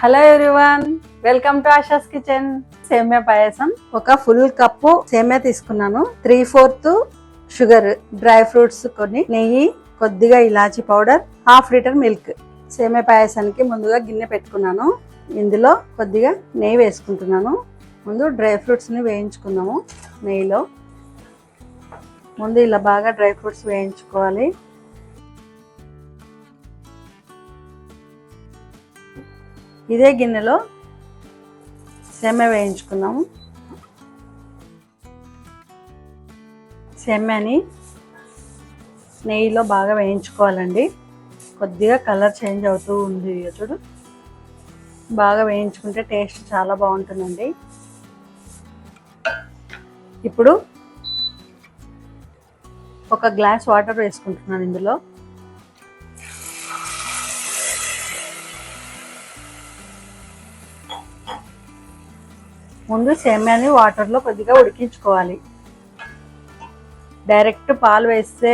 Hello everyone welcome to Asha's kitchen సేమ్యా పాయసం. ఒక full cup సేమ్యా తీసుకున్నాను. Three fourth sugar dry fruits కొన్ని నెయ్యి కొద్దిగా ఇలాచీ పౌడర్ హాఫ్ లీటర్ మిల్క్ సేమ్యా పాయసానికి ముందుగా గిన్నె పెట్టుకున్నాను. ఇందులో కొద్దిగా నెయ్యి వేసుకుంటున్నాను. ముందు డ్రై ఫ్రూట్స్ని వేయించుకున్నాము నెయ్యిలో. ముందు ఇలా బాగా డ్రై ఫ్రూట్స్ వేయించుకోవాలి. ఇదే గిన్నెలో సెమ్మె వేయించుకుందాము సెమ్మెని నెయ్యిలో బాగా వేయించుకోవాలండి. కొద్దిగా కలర్ చేంజ్ అవుతూ ఉంది చూడు. బాగా వేయించుకుంటే టేస్ట్ చాలా బాగుంటుందండి. ఇప్పుడు ఒక గ్లాస్ వాటర్ వేసుకుంటున్నాను ఇందులో. ముందు సేమ్యాని వాటర్లో కొద్దిగా ఉడికించుకోవాలి. డైరెక్ట్ పాలు వేస్తే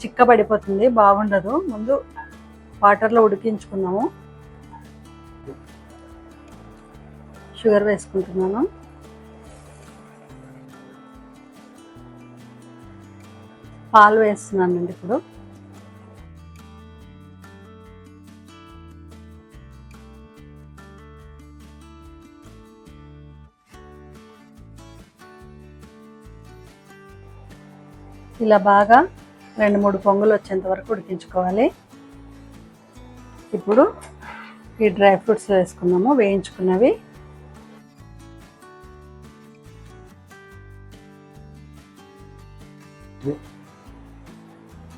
చిక్క పడిపోతుంది బాగుండదు. ముందు వాటర్లో ఉడికించుకున్నాము. షుగర్ వేసుకుంటున్నాను. పాలు వేస్తున్నానండి ఇప్పుడు. ఇలా బాగా రెండు మూడు పొంగులు వచ్చేంత వరకు ఉడికించుకోవాలి. ఇప్పుడు ఈ డ్రై ఫ్రూట్స్ వేసుకున్నాము వేయించుకున్నవి.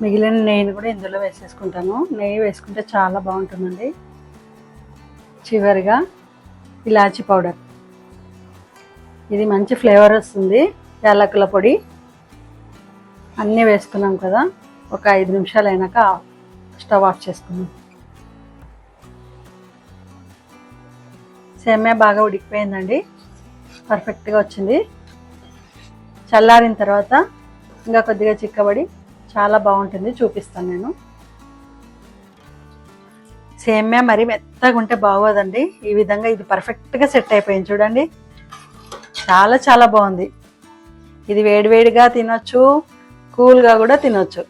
మిగిలిన నెయ్యిని కూడా ఇందులో వేసేసుకుంటాను నెయ్యి వేసుకుంటే చాలా బాగుంటుందండి. చివరిగా ఇలాచీ పౌడర్. ఇది మంచి ఫ్లేవర్ వస్తుంది. యాలకుల పొడి. అన్నీ వేసుకున్నాం కదా ఒక ఐదు నిమిషాలు అయినాక స్టవ్ ఆఫ్ చేసుకున్నాం. సేమ్యా బాగా ఉడికిపోయిందండి పర్ఫెక్ట్గా వచ్చింది. చల్లారిన తర్వాత ఇంకా కొద్దిగా చిక్కబడి చాలా బాగుంటుంది చూపిస్తాను నేను. సేమ్యా మరి మెత్తగా ఉంటే బాగోదండి ఈ విధంగా ఇది పర్ఫెక్ట్గా సెట్ అయిపోయింది చూడండి. చాలా చాలా బాగుంది. ఇది వేడివేడిగా తినొచ్చు కూల్గా కూడా తినొచ్చు.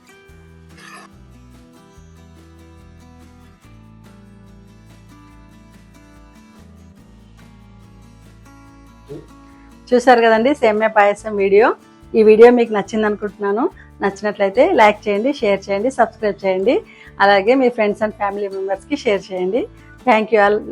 చూసారు కదండి సేమ్యా పాయసం వీడియో. ఈ వీడియో మీకు నచ్చింది అనుకుంటున్నాను. నచ్చినట్లయితే లైక్ చేయండి షేర్ చేయండి సబ్స్క్రైబ్ చేయండి. అలాగే మీ ఫ్రెండ్స్ అండ్ ఫ్యామిలీ మెంబర్స్కి షేర్ చేయండి. Thank you all.